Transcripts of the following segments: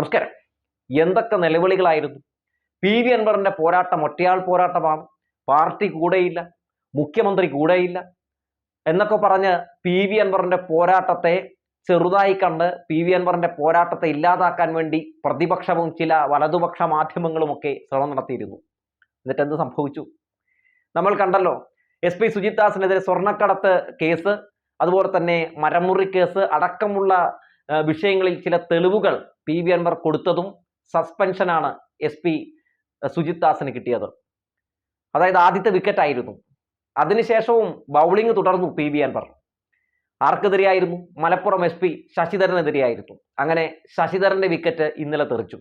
നമസ്കാരം. എന്തൊക്കെ നിലവിളികളായിരുന്നു? P V അൻവറിന്റെ പോരാട്ടം ഒറ്റയാൾ പോരാട്ടമാണ്. പാർട്ടി കൂടെയില്ല മുഖ്യമന്ത്രി കൂടെയില്ല എന്നൊക്കെ പറഞ്ഞ് പി വി അൻവറിന്റെ പോരാട്ടത്തെ ചെറുതായി കണ്ട് പി വി അൻവറിന്റെ പോരാട്ടത്തെ ഇല്ലാതാക്കാൻ വേണ്ടി പ്രതിപക്ഷവും ചില വലതുപക്ഷ മാധ്യമങ്ങളുമൊക്കെ ശ്രമം നടത്തിയിരുന്നു. എന്നിട്ട് എന്ത് സംഭവിച്ചു? നമ്മൾ കണ്ടല്ലോ എസ് പി സുജിത് ദാസിനെതിരെ സ്വർണക്കടത്ത് കേസ് അതുപോലെ തന്നെ മരമുറി കേസ് അടക്കമുള്ള വിഷയങ്ങളിൽ ചില തെളിവുകൾ പി വി അൻവർ കൊടുത്തതും സസ്പെൻഷനാണ് എസ് പി സുജിത് ദാസിന് കിട്ടിയത്. അതായത് ആദ്യത്തെ വിക്കറ്റ് ആയിരുന്നു. അതിനുശേഷവും ബൗളിംഗ് തുടർന്നു പി വി അൻവർ. ആർക്കെതിരെയായിരുന്നു? മലപ്പുറം എസ് പി ശശിധരനെതിരെയായിരുന്നു. അങ്ങനെ ശശിധരന്റെ വിക്കറ്റ് ഇന്നലെ തെറിച്ചു.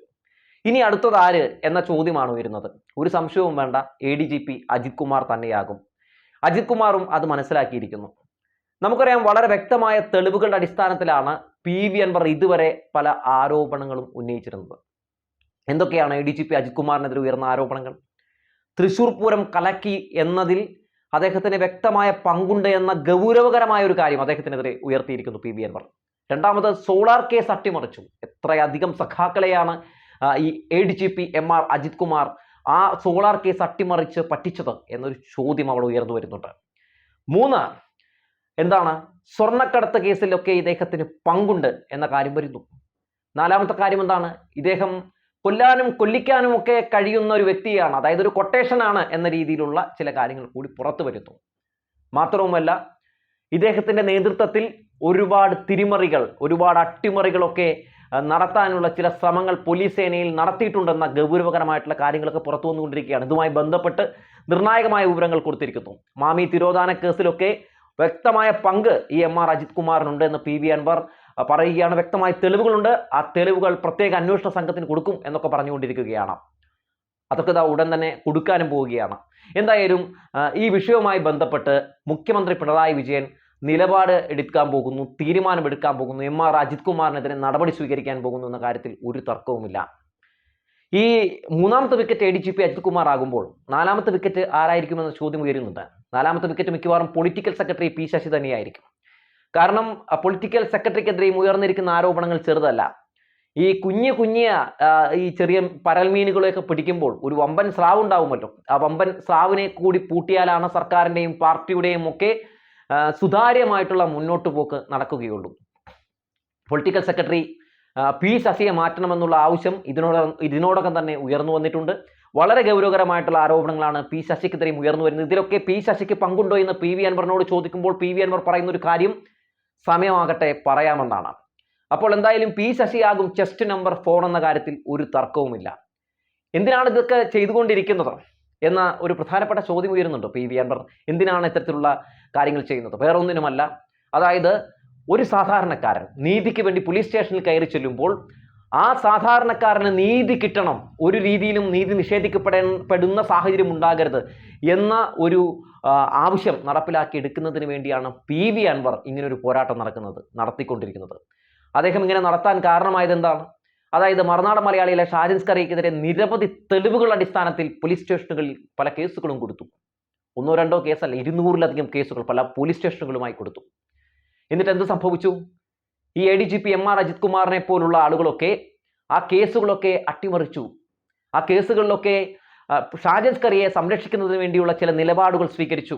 ഇനി അടുത്തത് ആര് എന്ന ചോദ്യമാണ് ഉയരുന്നത്. ഒരു സംശയവും വേണ്ട. A D G P Ajith Kumar തന്നെയാകും. അജിത് കുമാറും അത് മനസ്സിലാക്കിയിരിക്കുന്നു. നമുക്കറിയാം വളരെ വ്യക്തമായ തെളിവുകളുടെ അടിസ്ഥാനത്തിലാണ് പി വി അൻവർ ഇതുവരെ പല ആരോപണങ്ങളും ഉന്നയിച്ചിരുന്നത്. എന്തൊക്കെയാണ് ഡി ജി പി അജിത് കുമാറിനെതിരെ ഉയർന്ന ആരോപണങ്ങൾ? തൃശൂർ പൂരം കലക്കി എന്നതിൽ അദ്ദേഹത്തിന് വ്യക്തമായ പങ്കുണ്ട് എന്ന ഗൗരവകരമായ ഒരു കാര്യം അദ്ദേഹത്തിനെതിരെ ഉയർത്തിയിരിക്കുന്നു പി വി അൻവർ. രണ്ടാമത് സോളാർ കേസ് അട്ടിമറിച്ചു. എത്രയധികം സഖാക്കളെയാണ് ഈ A D G P M R Ajith Kumar ആ സോളാർ കേസ് അട്ടിമറിച്ച് പറ്റിച്ചത് എന്നൊരു ചോദ്യം അവിടെ ഉയർന്നു വരുന്നുണ്ട്. മൂന്ന് എന്താണ്? സ്വർണക്കടത്ത് കേസിലൊക്കെ ഇദ്ദേഹത്തിന് പങ്കുണ്ട് എന്ന കാര്യം വരുന്നു. നാലാമത്തെ കാര്യം എന്താണ്? ഇദ്ദേഹം കൊല്ലാനും കൊല്ലിക്കാനും ഒക്കെ കഴിയുന്ന ഒരു വ്യക്തിയാണ് അതായത് ഒരു കൊട്ടേഷനാണ് എന്ന രീതിയിലുള്ള ചില കാര്യങ്ങൾ കൂടി പുറത്തു വരുന്നു. മാത്രവുമല്ല ഇദ്ദേഹത്തിന്റെ നേതൃത്വത്തിൽ ഒരുപാട് തിരിമറികൾ ഒരുപാട് അട്ടിമറികളൊക്കെ നടത്താനുള്ള ചില ശ്രമങ്ങൾ പോലീസ് സേനയിൽ നടത്തിയിട്ടുണ്ടെന്ന ഗൗരവകരമായിട്ടുള്ള കാര്യങ്ങളൊക്കെ പുറത്തു വന്നുകൊണ്ടിരിക്കുകയാണ്. ഇതുമായി ബന്ധപ്പെട്ട് നിർണായകമായ വിവരങ്ങൾ കൊടുത്തിരിക്കുന്നു. മാമി തിരോധാന കേസിലൊക്കെ വ്യക്തമായ പങ്ക് ഈ എം ആർ അജിത് കുമാറിനുണ്ട് എന്ന് പി വി അൻവർ പറയുകയാണ്. വ്യക്തമായ തെളിവുകളുണ്ട്. ആ തെളിവുകൾ പ്രത്യേക അന്വേഷണ സംഘത്തിന് കൊടുക്കും എന്നൊക്കെ പറഞ്ഞുകൊണ്ടിരിക്കുകയാണ്. അതൊക്കെ ഇതാ ഉടൻ തന്നെ കൊടുക്കാനും പോവുകയാണ്. എന്തായാലും ഈ വിഷയവുമായി ബന്ധപ്പെട്ട് മുഖ്യമന്ത്രി പിണറായി വിജയൻ നിലപാട് എടുക്കാൻ പോകുന്നു തീരുമാനമെടുക്കാൻ പോകുന്നു. എം ആർ അജിത് കുമാറിനെതിരെ നടപടി സ്വീകരിക്കാൻ പോകുന്നു എന്ന കാര്യത്തിൽ ഒരു തർക്കവുമില്ല. ഈ മൂന്നാമത്തെ wicket A D G P Ajith Kumar ആകുമ്പോൾ നാലാമത്തെ വിക്കറ്റ് ആരായിരിക്കുമെന്ന ചോദ്യം ഉയരുന്നുണ്ട്. നാലാമത്തെ വിക്കറ്റ് മിക്കവാറും പൊളിറ്റിക്കൽ സെക്രട്ടറി പി ശശി തന്നെയായിരിക്കും. കാരണം പൊളിറ്റിക്കൽ സെക്രട്ടറിക്കെതിരെയും ഉയർന്നിരിക്കുന്ന ആരോപണങ്ങൾ ചെറുതല്ല. ഈ കുഞ്ഞു കുഞ്ഞിയ ഈ ചെറിയ പരൽമീനുകളെയൊക്കെ പിടിക്കുമ്പോൾ ഒരു വമ്പൻ സ്രാവ് ഉണ്ടാവുമല്ലോ. ആ വമ്പൻ സ്രാവിനെ കൂടി പൂട്ടിയാലാണ് സർക്കാരിന്റെയും പാർട്ടിയുടെയും ഒക്കെ സുതാര്യമായിട്ടുള്ള മുന്നോട്ട് പോക്ക് നടക്കുകയുള്ളൂ. പൊളിറ്റിക്കൽ സെക്രട്ടറി പി ശശിയെ മാറ്റണമെന്നുള്ള ആവശ്യം ഇതിനോടകം ഇതിനോടകം തന്നെ ഉയർന്നു വന്നിട്ടുണ്ട്. വളരെ ഗൗരവകരമായിട്ടുള്ള ആരോപണങ്ങളാണ് പി ശശിക്കെതിരെയും ഉയർന്നു വരുന്നത്. ഇതിലൊക്കെ പി ശശിക്ക് പങ്കുണ്ടോ എന്ന് പി വി അൻവറിനോട് ചോദിക്കുമ്പോൾ പി വി അൻവർ പറയുന്ന ഒരു കാര്യം സമയമാകട്ടെ പറയാമെന്നാണ്. അപ്പോൾ എന്തായാലും പി ശശിയാകും ചെസ്റ്റ് നമ്പർ ഫോർ എന്ന കാര്യത്തിൽ ഒരു തർക്കവുമില്ല. എന്തിനാണ് ഇതൊക്കെ ചെയ്തുകൊണ്ടിരിക്കുന്നത്? എന്ന ഒരു പ്രധാനപ്പെട്ട ചോദ്യം ഉയരുന്നുണ്ട് പി വി അൻവർ. എന്തിനാണ് ഇത്തരത്തിലുള്ള കാര്യങ്ങൾ ചെയ്യുന്നത്? വേറൊന്നിനുമല്ല. അതായത് ഒരു സാധാരണക്കാരൻ നീതിക്ക് വേണ്ടി പോലീസ് സ്റ്റേഷനിൽ കയറി ചെല്ലുമ്പോൾ ആ സാധാരണക്കാരന് നീതി കിട്ടണം ഒരു രീതിയിലും നീതി നിഷേധിക്കപ്പെടപ്പെടുന്ന സാഹചര്യം ഉണ്ടാകരുത് എന്ന ഒരു ആവശ്യം നടപ്പിലാക്കി എടുക്കുന്നതിന് വേണ്ടിയാണ് പി വി അൻവർ ഇങ്ങനൊരു പോരാട്ടം നടക്കുന്നത് നടത്തിക്കൊണ്ടിരിക്കുന്നത്. അദ്ദേഹം ഇങ്ങനെ നടത്താൻ കാരണമായത് എന്താണ്? അതായത് മറുനാടൻ മലയാളിയിലെ ഷാജിൻ സ്കറിക്കെതിരെ നിരവധി തെളിവുകളുടെ അടിസ്ഥാനത്തിൽ പോലീസ് സ്റ്റേഷനുകളിൽ പല കേസുകളും കൊടുത്തു. ഒന്നോ രണ്ടോ കേസല്ല ഇരുന്നൂറിലധികം കേസുകൾ പല പോലീസ് സ്റ്റേഷനുകളുമായി കൊടുത്തു. എന്നിട്ട് എന്ത് സംഭവിച്ചു? ഈ A D G P M R Ajith കുമാറിനെ പോലുള്ള ആളുകളൊക്കെ ആ കേസുകളൊക്കെ അട്ടിമറിച്ചു. ആ കേസുകളിലൊക്കെ ഷാജൻസ്കറിയെ ഷാജൻസ് കറിയെ സംരക്ഷിക്കുന്നതിന് വേണ്ടിയുള്ള ചില നിലപാടുകൾ സ്വീകരിച്ചു.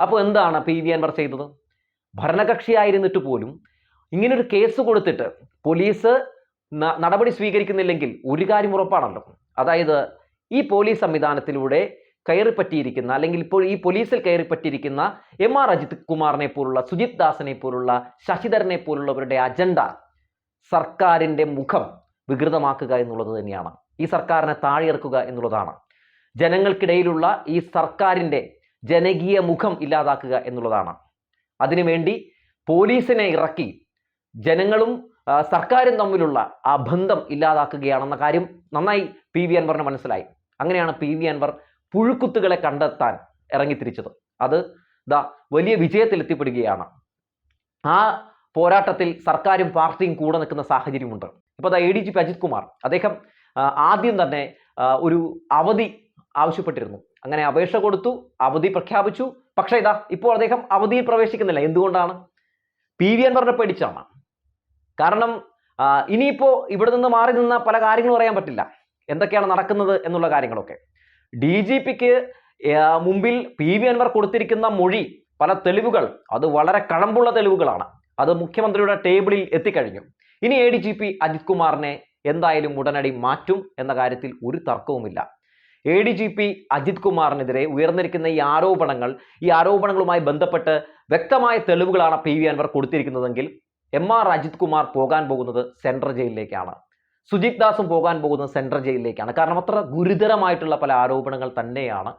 അപ്പോൾ എന്താണ് പി വി അൻവർ ചെയ്തത്? ഭരണകക്ഷിയായിരുന്നിട്ട് പോലും ഇങ്ങനൊരു കേസ് കൊടുത്തിട്ട് പോലീസ് നടപടി സ്വീകരിക്കുന്നില്ലെങ്കിൽ ഒരു കാര്യം ഉറപ്പാണല്ലോ. അതായത് ഈ പോലീസ് സംവിധാനത്തിലൂടെ കയറിപ്പറ്റിയിരിക്കുന്ന അല്ലെങ്കിൽ ഇപ്പോൾ ഈ പോലീസിൽ കയറിപ്പറ്റിയിരിക്കുന്ന എം ആർ അജിത് കുമാറിനെ പോലുള്ള സുജിത് ദാസിനെ പോലുള്ള ശശിധരനെ പോലുള്ളവരുടെ അജണ്ട സർക്കാരിന്റെ മുഖം വികൃതമാക്കുക എന്നുള്ളത് തന്നെയാണ്. ഈ സർക്കാരിനെ താഴെയിറക്കുക എന്നുള്ളതാണ്. ജനങ്ങൾക്കിടയിലുള്ള ഈ സർക്കാരിന്റെ ജനകീയ മുഖം ഇല്ലാതാക്കുക എന്നുള്ളതാണ്. അതിനുവേണ്ടി പോലീസിനെ ഇറക്കി ജനങ്ങളും സർക്കാരും തമ്മിലുള്ള ആ ബന്ധം ഇല്ലാതാക്കുകയാണെന്ന കാര്യം നന്നായി പി വി അൻവറിന് മനസ്സിലായി. അങ്ങനെയാണ് പി വി അൻവർ പുഴുക്കുത്തുകളെ കണ്ടെത്താൻ ഇറങ്ങിത്തിരിച്ചത്. അത് ദാ വലിയ വിജയത്തിൽ എത്തിപ്പെടുകയാണ് ആ പോരാട്ടത്തിൽ സർക്കാരും പാർട്ടിയും കൂടെ നിൽക്കുന്ന സാഹചര്യമുണ്ട്. ഇപ്പോൾ ദാ A D G P Ajith Kumar അദ്ദേഹം ആദ്യം തന്നെ ഒരു അവധി ആവശ്യപ്പെട്ടിരുന്നു. അങ്ങനെ അപേക്ഷ കൊടുത്തു അവധി പ്രഖ്യാപിച്ചു. പക്ഷേ ഇതാ ഇപ്പോൾ അദ്ദേഹം അവധിയിൽ പ്രവേശിക്കുന്നില്ല. എന്തുകൊണ്ടാണ്? പി വി അൻവറിനെ പേടിച്ചാണ്. കാരണം ഇനിയിപ്പോൾ ഇനിയിപ്പോ ഇവിടെ നിന്ന് മാറി നിന്ന പല കാര്യങ്ങളും അറിയാൻ പറ്റില്ല. എന്തൊക്കെയാണ് നടക്കുന്നത് എന്നുള്ള കാര്യങ്ങളൊക്കെ. ഡി ജി പിക്ക് മുമ്പിൽ പി വി അൻവർ കൊടുത്തിരിക്കുന്ന മൊഴി പല തെളിവുകൾ അത് വളരെ കഴമ്പുള്ള തെളിവുകളാണ്. അത് മുഖ്യമന്ത്രിയുടെ ടേബിളിൽ എത്തിക്കഴിഞ്ഞു. ഇനി A D G P Ajith കുമാറിനെ എന്തായാലും ഉടനടി മാറ്റും എന്ന കാര്യത്തിൽ ഒരു തർക്കവുമില്ല. A D G P Ajith കുമാറിനെതിരെ ഉയർന്നിരിക്കുന്ന ഈ ആരോപണങ്ങൾ ഈ ആരോപണങ്ങളുമായി ബന്ധപ്പെട്ട് വ്യക്തമായ തെളിവുകളാണ് പി വി അൻവർ കൊടുത്തിരിക്കുന്നതെങ്കിൽ എം ആർ അജിത് കുമാർ പോകാൻ പോകുന്നത് സെൻട്രൽ ജയിലിലേക്കാണ്. സുജിത് ദാസും പോകാൻ പോകുന്നത് സെൻട്രൽ ജയിലിലേക്കാണ്. കാരണം അത്ര ഗുരുതരമായിട്ടുള്ള പല ആരോപണങ്ങൾ തന്നെയാണ്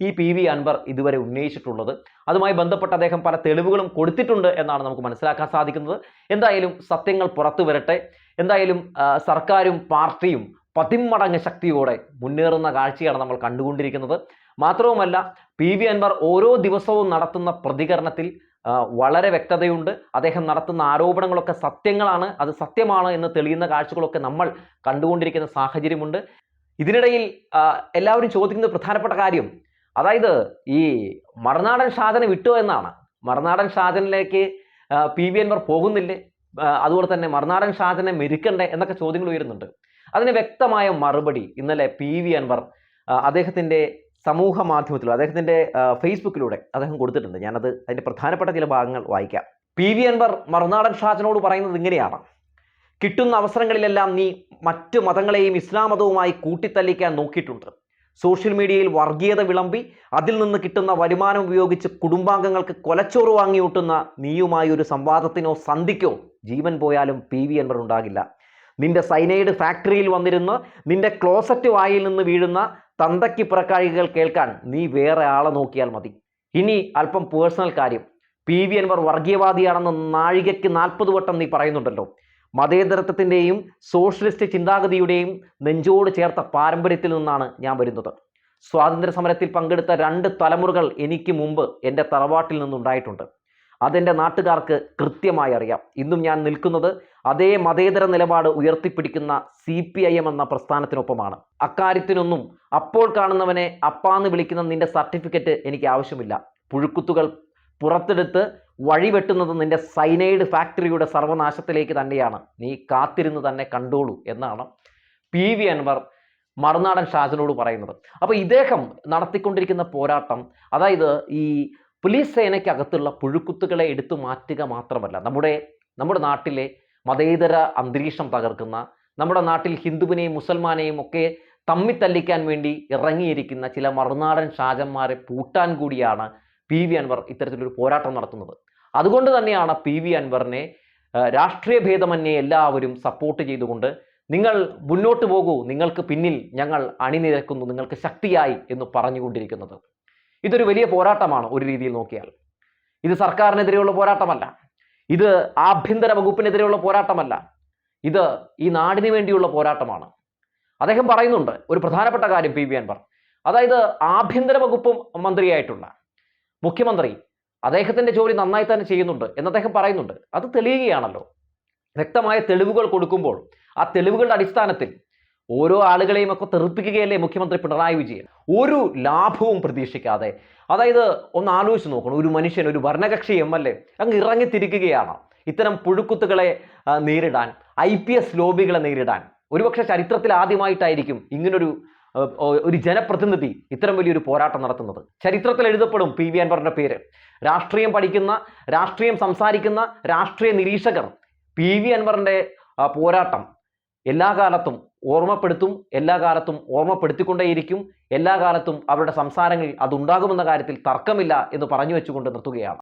ഈ പി വി അൻവർ ഇതുവരെ ഉന്നയിച്ചിട്ടുള്ളത്. അതുമായി ബന്ധപ്പെട്ട് അദ്ദേഹം പല തെളിവുകളും കൊടുത്തിട്ടുണ്ട് എന്നാണ് നമുക്ക് മനസ്സിലാക്കാൻ സാധിക്കുന്നത്. എന്തായാലും സത്യങ്ങൾ പുറത്തു വരട്ടെ. എന്തായാലും സർക്കാരും പാർട്ടിയും പതിമടങ്ങ് ശക്തിയോടെ മുന്നേറുന്ന കാഴ്ചയാണ് നമ്മൾ കണ്ടുകൊണ്ടിരിക്കുന്നത്. മാത്രവുമല്ല പി വി അൻവർ ഓരോ ദിവസവും നടത്തുന്ന പ്രതികരണത്തിൽ വളരെ വ്യക്തതയുണ്ട്. അദ്ദേഹം നടത്തുന്ന ആരോപണങ്ങളൊക്കെ സത്യങ്ങളാണ്. അത് സത്യമാണ് എന്ന് തെളിയുന്ന കാഴ്ചകളൊക്കെ നമ്മൾ കണ്ടുകൊണ്ടിരിക്കുന്ന സാഹചര്യമുണ്ട്. ഇതിനിടയിൽ എല്ലാവരും ചോദിക്കുന്ന പ്രധാനപ്പെട്ട കാര്യം. അതായത് ഈ മറുനാടൻ ഷാജനെ വിട്ടു എന്നാണ്. മറുനാടൻ ഷാജനിലേക്ക് പി വി അൻവർ പോകുന്നില്ലേ? അതുപോലെ തന്നെ മറുനാടൻ ഷാജനെ മെരുക്കണ്ടേ എന്നൊക്കെ ചോദ്യങ്ങൾ ഉയരുന്നുണ്ട്. അതിന് വ്യക്തമായ മറുപടി ഇന്നലെ പി വി അൻവർ അദ്ദേഹത്തിന്റെ സമൂഹ മാധ്യമത്തിലൂടെ അദ്ദേഹത്തിന്റെ ഫേസ്ബുക്കിലൂടെ അദ്ദേഹം കൊടുത്തിട്ടുണ്ട്. ഞാനത് അതിന്റെ പ്രധാനപ്പെട്ട ചില ഭാഗങ്ങൾ വായിക്കാം. പി വി അൻവർ മറുനാടൻ ഷാജനോട് പറയുന്നത് ഇങ്ങനെയാണ്. കിട്ടുന്ന അവസരങ്ങളിലെല്ലാം നീ മറ്റു മതങ്ങളെയും ഇസ്ലാം മതവുമായി കൂട്ടിത്തല്ലിക്കാൻ നോക്കിയിട്ടുണ്ട്. സോഷ്യൽ മീഡിയയിൽ വർഗീയത വിളമ്പി അതിൽ നിന്ന് കിട്ടുന്ന വരുമാനം ഉപയോഗിച്ച് കുടുംബാംഗങ്ങൾക്ക് കൊലച്ചോറ് വാങ്ങിയൂട്ടുന്ന നീയുമായി ഒരു സംവാദത്തിനോ സന്ധിക്കോ ജീവൻ പോയാലും പി വി അൻവർ ഉണ്ടാകില്ല. നിന്റെ സൈനൈഡ് ഫാക്ടറിയിൽ വന്നിരുന്ന് നിന്റെ ക്ലോസറ്റ് വായിൽ നിന്ന് വീഴുന്ന തന്തയ്ക്ക് പുറക്കാഴികൾ കേൾക്കാൻ നീ വേറെ ആളെ നോക്കിയാൽ മതി. ഇനി അല്പം പേഴ്സണൽ കാര്യം. പി. വി. അൻവർ വർഗീയവാദിയാണെന്ന് നാഴികയ്ക്ക് നാൽപ്പത് വട്ടം നീ പറയുന്നുണ്ടല്ലോ. മതേതരത്വത്തിന്റെയും സോഷ്യലിസ്റ്റ് ചിന്താഗതിയുടെയും നെഞ്ചോട് ചേർത്ത പാരമ്പര്യത്തിൽ നിന്നാണ് ഞാൻ വരുന്നത്. സ്വാതന്ത്ര്യ സമരത്തിൽ പങ്കെടുത്ത രണ്ട് തലമുറകൾ എനിക്ക് മുമ്പ് എന്റെ തറവാട്ടിൽ നിന്നുണ്ടായിട്ടുണ്ട്. അതെന്റെ നാട്ടുകാർക്ക് കൃത്യമായി അറിയാം. ഇന്നും ഞാൻ നിൽക്കുന്നത് അതേ മതേതര നിലപാട് ഉയർത്തിപ്പിടിക്കുന്ന സി പി ഐ എം എന്ന പ്രസ്ഥാനത്തിനൊപ്പമാണ്. അക്കാര്യത്തിനൊന്നും അപ്പോൾ കാണുന്നവനെ അപ്പാന്ന് വിളിക്കുന്ന നിന്റെ സർട്ടിഫിക്കറ്റ് എനിക്ക് ആവശ്യമില്ല. പുഴുക്കുത്തുകൾ പുറത്തെടുത്ത് വഴിവെട്ടുന്നത് നിന്റെ സൈനൈഡ് ഫാക്ടറിയുടെ സർവനാശത്തിലേക്ക് തന്നെയാണ്. നീ കാത്തിരുന്ന് തന്നെ കണ്ടോളൂ എന്നാണ് പി വി അൻവർ മറുനാടൻ ഷാജനോട് പറയുന്നത്. അപ്പോൾ ഇദ്ദേഹം നടത്തിക്കൊണ്ടിരിക്കുന്ന പോരാട്ടം അതായത് ഈ പോലീസ് സേനയ്ക്കകത്തുള്ള പുഴുക്കുത്തുകളെ എടുത്തു മാറ്റുക മാത്രമല്ല നമ്മുടെ നമ്മുടെ നാട്ടിലെ മതേതര അന്തരീക്ഷം തകർക്കുന്ന നമ്മുടെ നാട്ടിൽ ഹിന്ദുവിനെയും മുസൽമാനെയും ഒക്കെ തമ്മിത്തല്ലിക്കാൻ വേണ്ടി ഇറങ്ങിയിരിക്കുന്ന ചില മറുനാടൻ ഷാജന്മാരെ പൂട്ടാൻ കൂടിയാണ് പി വി അൻവർ ഇത്തരത്തിലൊരു പോരാട്ടം നടത്തുന്നത്. അതുകൊണ്ട് തന്നെയാണ് പി വി അൻവറിനെ രാഷ്ട്രീയ ഭേദമന്യേ എല്ലാവരും സപ്പോർട്ട് ചെയ്തുകൊണ്ട് നിങ്ങൾ മുന്നോട്ട് പോകൂ നിങ്ങൾക്ക് പിന്നിൽ ഞങ്ങൾ അണിനിരക്കുന്നു നിങ്ങൾക്ക് ശക്തിയായി എന്ന് പറഞ്ഞുകൊണ്ടിരിക്കുന്നത്. ഇതൊരു വലിയ പോരാട്ടമാണ് ഒരു രീതിയിൽ നോക്കിയാൽ. ഇത് സർക്കാരിനെതിരെയുള്ള പോരാട്ടമല്ല. ഇത് ആഭ്യന്തര വകുപ്പിനെതിരെയുള്ള പോരാട്ടമല്ല. ഇത് ഈ നാടിന് വേണ്ടിയുള്ള പോരാട്ടമാണ്. അദ്ദേഹം പറയുന്നുണ്ട് ഒരു പ്രധാനപ്പെട്ട കാര്യം പി വി അൻവർ. അതായത് ആഭ്യന്തര വകുപ്പ് മന്ത്രിയായിട്ടുള്ള മുഖ്യമന്ത്രി അദ്ദേഹത്തിന്റെ ജോലി നന്നായി തന്നെ ചെയ്യുന്നുണ്ട് എന്ന് അദ്ദേഹം പറയുന്നുണ്ട്. അത് തെളിയുകയാണല്ലോ. വ്യക്തമായ തെളിവുകൾ കൊടുക്കുമ്പോൾ ആ തെളിവുകളുടെ അടിസ്ഥാനത്തിൽ ഓരോ ആളുകളെയും ഒക്കെ തെറിപ്പിക്കുകയല്ലേ മുഖ്യമന്ത്രി പിണറായി വിജയൻ? ഒരു ലാഭവും പ്രതീക്ഷിക്കാതെ. അതായത് ഒന്ന് ആലോചിച്ച് നോക്കണം. ഒരു മനുഷ്യൻ ഒരു ഭരണകക്ഷി എം എൽ എ അങ്ങ് ഇറങ്ങിത്തിരിക്കുകയാണ് ഇത്തരം പുഴുക്കുത്തുകളെ നേരിടാൻ ഐ പി എസ് ലോബികളെ നേരിടാൻ. ഒരുപക്ഷെ ചരിത്രത്തിൽ ആദ്യമായിട്ടായിരിക്കും ഇങ്ങനൊരു ഒരു ജനപ്രതിനിധി ഇത്തരം വലിയൊരു പോരാട്ടം നടത്തുന്നത്. ചരിത്രത്തിൽ എഴുതപ്പെടും പി. വി. അൻവറിന്റെ പേര്. രാഷ്ട്രീയം പഠിക്കുന്ന രാഷ്ട്രീയം സംസാരിക്കുന്ന രാഷ്ട്രീയ നിരീക്ഷകർ പി. വി. അൻവറിന്റെ പോരാട്ടം എല്ലാ കാലത്തും ഓർമ്മപ്പെടുത്തും എല്ലാ കാലത്തും ഓർമ്മപ്പെടുത്തിക്കൊണ്ടേയിരിക്കും എല്ലാ കാലത്തും അവരുടെ സംസാരങ്ങളിൽ അതുണ്ടാകുമെന്ന കാര്യത്തിൽ തർക്കമില്ല എന്ന് പറഞ്ഞു വെച്ചുകൊണ്ട് നിർത്തുകയാണ്.